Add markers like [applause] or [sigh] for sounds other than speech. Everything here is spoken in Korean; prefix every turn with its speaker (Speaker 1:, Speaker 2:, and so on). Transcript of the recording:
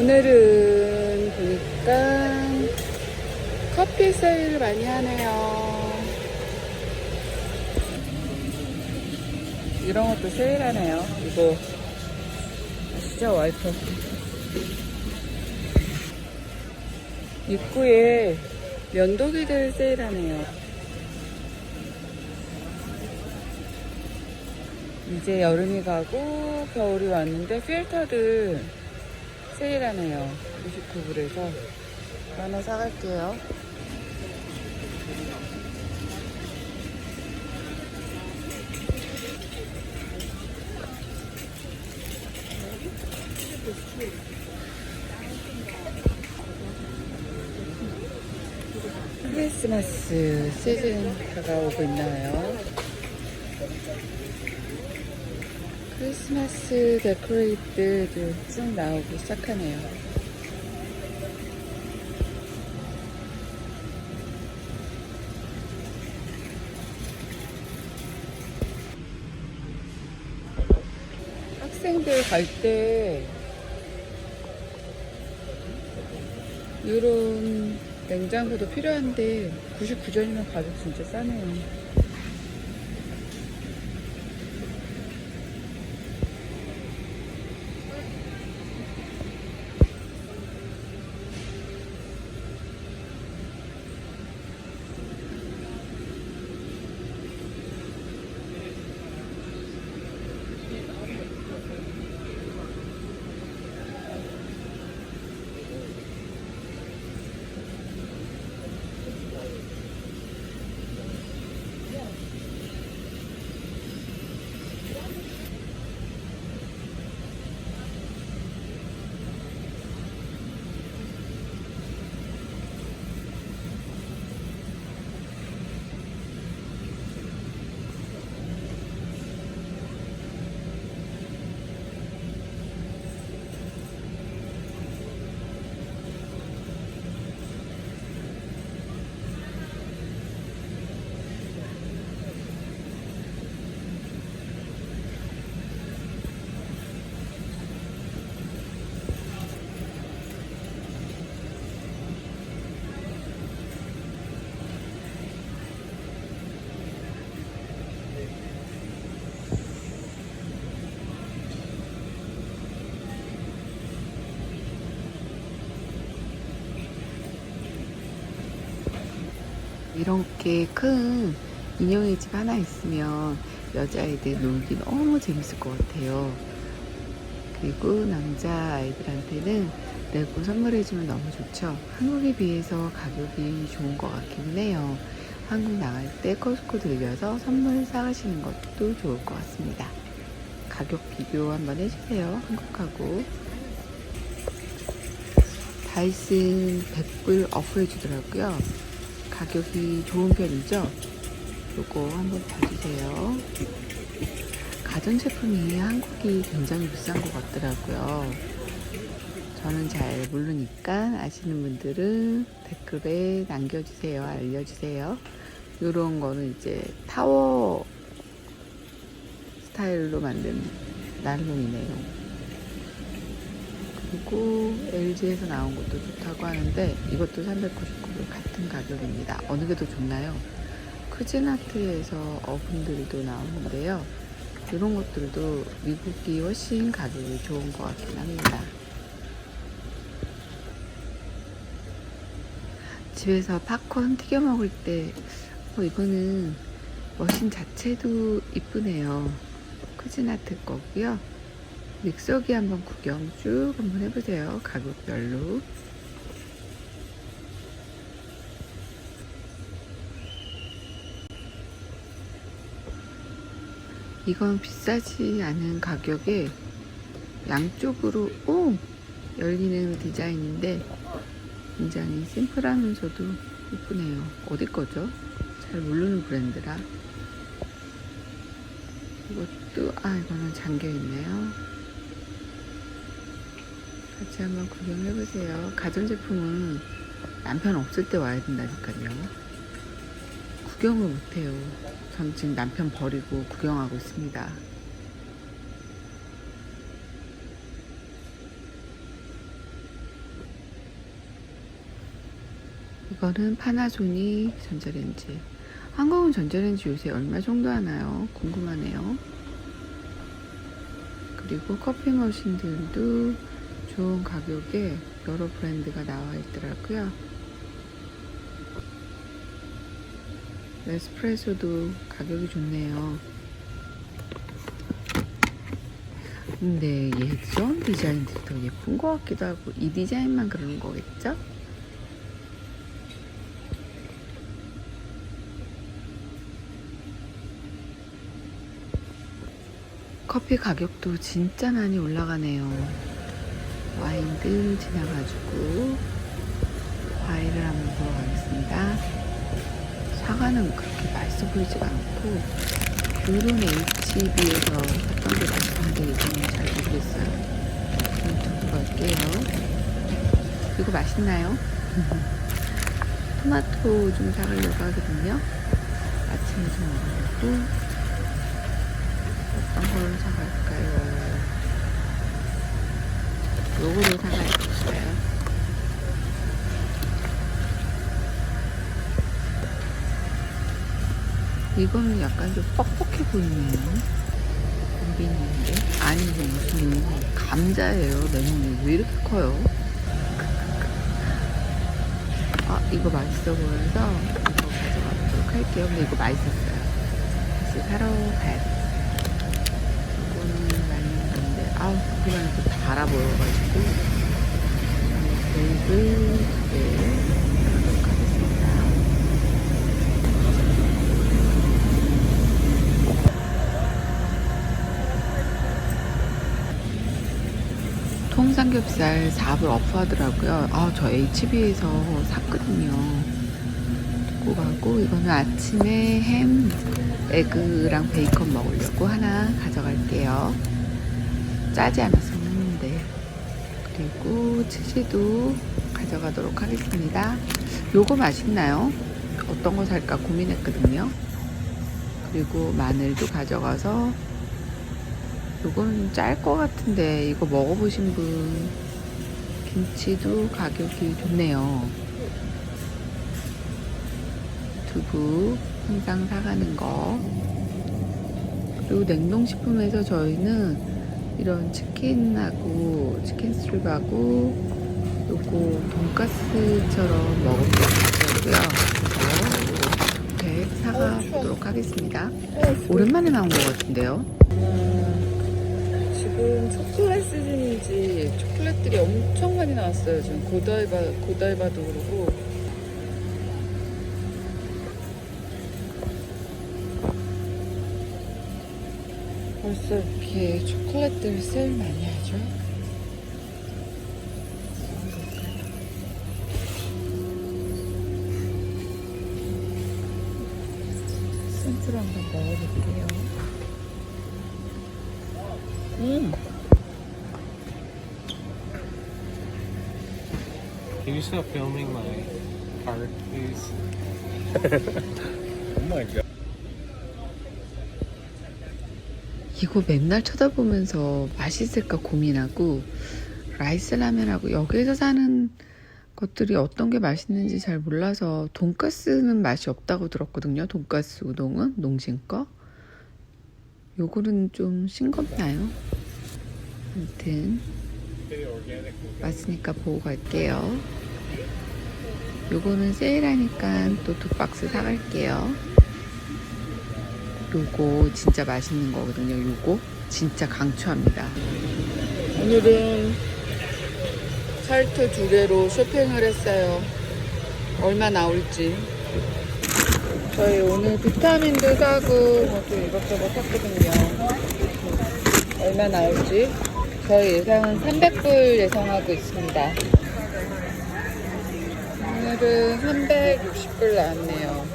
Speaker 1: 오늘은 보니까 커피 세일 많이 하네요. 이런 것도 세일하네요. 이거 아시죠? 와이프. 입구에 면도기들 세일하네요. 이제 여름이 가고 겨울이 왔는데 필터들 세일하네요. 29불에서 하나 사갈게요. 크리스마스 시즌 다가오고 있나요? 크리스마스 데코레이트도 쭉 나오기 시작하네요. 학생들 갈 때 이런 냉장고도 필요한데 99전이면 가격 진짜 싸네요. 이렇게 큰 인형의 집 하나 있으면 여자아이들 놀기 너무 재밌을 것 같아요. 그리고 남자아이들한테는 레고 선물해주면 너무 좋죠. 한국에 비해서 가격이 좋은 것 같기는 해요. 한국 나갈 때 커스코 들려서 선물 사가시는 것도 좋을 것 같습니다. 가격 비교 한번 해주세요. 한국하고. 다이슨 100불 어플 해주더라고요. 가격이 좋은 편이죠. 요거 한번 봐주세요. 가전제품이 한국이 굉장히 비싼 것 같더라고요. 저는 잘 모르니까 아시는 분들은 댓글에 남겨주세요. 알려주세요. 요런 거는 이제 타워 스타일로 만든 난로이네요. 그리고 LG에서 나온 것도 좋다고 하는데 이것도 399불 같은 가격입니다. 어느 게 더 좋나요? 크진아트에서 어분들도 나오는데요. 이런 것들도 미국이 훨씬 가격이 좋은 것 같긴 합니다. 집에서 팝콘 튀겨 먹을 때 어, 이거는 머신 자체도 이쁘네요. 크진아트 거고요. 믹서기 한번 구경 쭉 한번 해보세요. 가격별로. 이건 비싸지 않은 가격에 양쪽으로 오! 열리는 디자인인데 굉장히 심플하면서도 이쁘네요. 어디 거죠? 잘 모르는 브랜드라. 이것도, 아, 이거는 잠겨 있네요. 같이 한번 구경해보세요. 가전제품은 남편 없을 때 와야 된다니까요. 구경을 못해요. 전 지금 남편 버리고 구경하고 있습니다. 이거는 파나소닉 전자레인지. 한국은 전자레인지 요새 얼마 정도 하나요? 궁금하네요. 그리고 커피 머신들도 좋은 가격에 여러 브랜드가 나와 있더라고요. 에스프레소도 가격이 좋네요. 근데 예전 디자인들이 더 예쁜 것 같기도 하고 이 디자인만 그러는 거겠죠? 커피 가격도 진짜 많이 올라가네요. 와인들 지나가지고 과일을 한번 보러 가겠습니다. 사과는 그렇게 맛있어 보이지가 않고 귤은 HB에서 샀던 게 맛있는데 이거는 잘 모르겠어요. 그럼 두고 갈게요. 이거 맛있나요? [laughs] 토마토 좀 사가려고 하거든요. 아침에 좀 먹으려고 어떤 걸 사갈까요? 요거를 사갈까요? 이거는 약간 좀 뻑뻑해 보이네요. 콤비니인데 아니 이게 무슨 감자예요. 레몬이 왜 이렇게 커요? 아 이거 맛있어 보여서 이거 가져가도록 할게요. 근데 이거 맛있었어요. 다시 사러 가야겠 아우 보기만 해도 달아 보여가지고 베이글 네 사도록 하겠습니다. 통삼겹살 4불 어프하더라고요. 아, 저 HB에서 샀거든요. 두고 가고, 이거는 아침에 햄, 에그랑 베이컨 먹으려고 하나 가져갈게요. 짜지 않아서 먹는데. 그리고 치즈도 가져가도록 하겠습니다. 요거 맛있나요? 어떤 거 살까 고민했거든요. 그리고 마늘도 가져가서 요거는 짤 것 같은데 이거 먹어보신 분 김치도 가격이 좋네요. 두부 항상 사가는 거 그리고 냉동식품에서 저희는 이런 치킨하고 치킨 스트립하고 요거 돈가스처럼 먹으면 되고요. 그래서 요거 백 사가 보도록 하겠습니다. 오랜만에 나온 것 같은데요.
Speaker 2: 지금 초콜릿 시즌인지 초콜릿들이 엄청 많이 나왔어요. 지금 고달바, 고달바도 그러고. 벌써 이렇게 초콜릿들 세일 많이 하죠? 센트로 한번 먹어볼게요. 음!
Speaker 3: Can you stop filming my cart, please? oh my god.
Speaker 1: 이거 맨날 쳐다보면서 맛있을까 고민하고 라이스 라면하고 여기에서 사는 것들이 어떤 게 맛있는지 잘 몰라서 돈가스는 맛이 없다고 들었거든요. 돈가스 우동은 농심 거. 요거는 좀 싱겁나요? 아무튼 맛있으니까 보고 갈게요. 요거는 세일하니까 또 두 박스 사갈게요. 요거 진짜 맛있는 거거든요. 요거 진짜 강추합니다.
Speaker 2: 오늘은 칼트 두 개로 쇼핑을 했어요. 얼마 나올지. 저희 오늘 비타민도 사고 뭐또 이것저것 샀거든요. 얼마 나올지. 저희 예상은 300불 예상하고 있습니다. 오늘은 360불 나왔네요.